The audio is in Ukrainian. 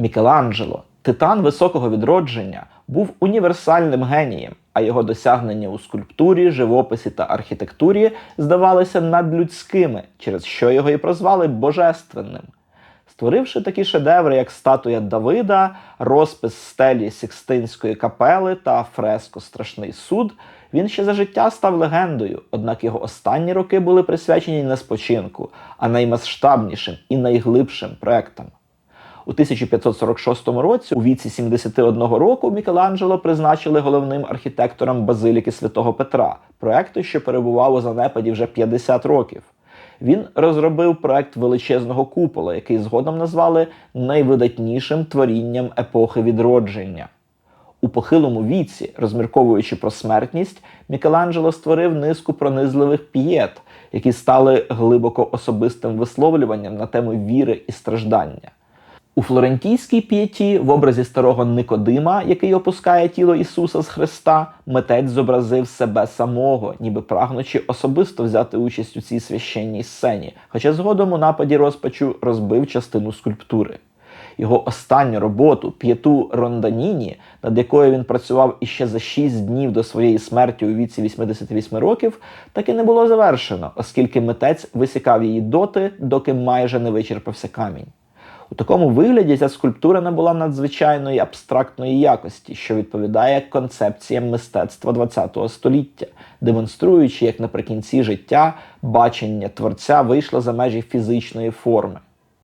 Мікеланджело, титан високого відродження, був універсальним генієм, а його досягнення у скульптурі, живописі та архітектурі здавалися надлюдськими, через що його і прозвали божественним. Створивши такі шедеври, як статуя Давида, розпис стелі Сікстинської капели та фреско Страшний суд, він ще за життя став легендою, однак його останні роки були присвячені не спочинку, а наймасштабнішим і найглибшим проектам. У 1546 році, у віці 71 року, Мікеланджело призначили головним архітектором базиліки святого Петра, проекту, що перебував у занепаді вже 50 років. Він розробив проект величезного купола, який згодом назвали найвидатнішим творінням епохи відродження. У похилому віці, розмірковуючи про смертність, Мікеланджело створив низку пронизливих п'єт, які стали глибоко особистим висловлюванням на тему віри і страждання. У флорентійській п'єті в образі старого Никодима, який опускає тіло Ісуса з Христа, митець зобразив себе самого, ніби прагнучи особисто взяти участь у цій священній сцені, хоча згодом у нападі розпачу розбив частину скульптури. Його останню роботу п'єту Ронданіні, над якою він працював іще за 6 днів до своєї смерті у віці 88 років, так і не було завершено, оскільки митець висікав її доти, доки майже не вичерпався камінь. У такому вигляді ця скульптура набула надзвичайної абстрактної якості, що відповідає концепціям мистецтва ХХ століття, демонструючи, як наприкінці життя бачення творця вийшло за межі фізичної форми.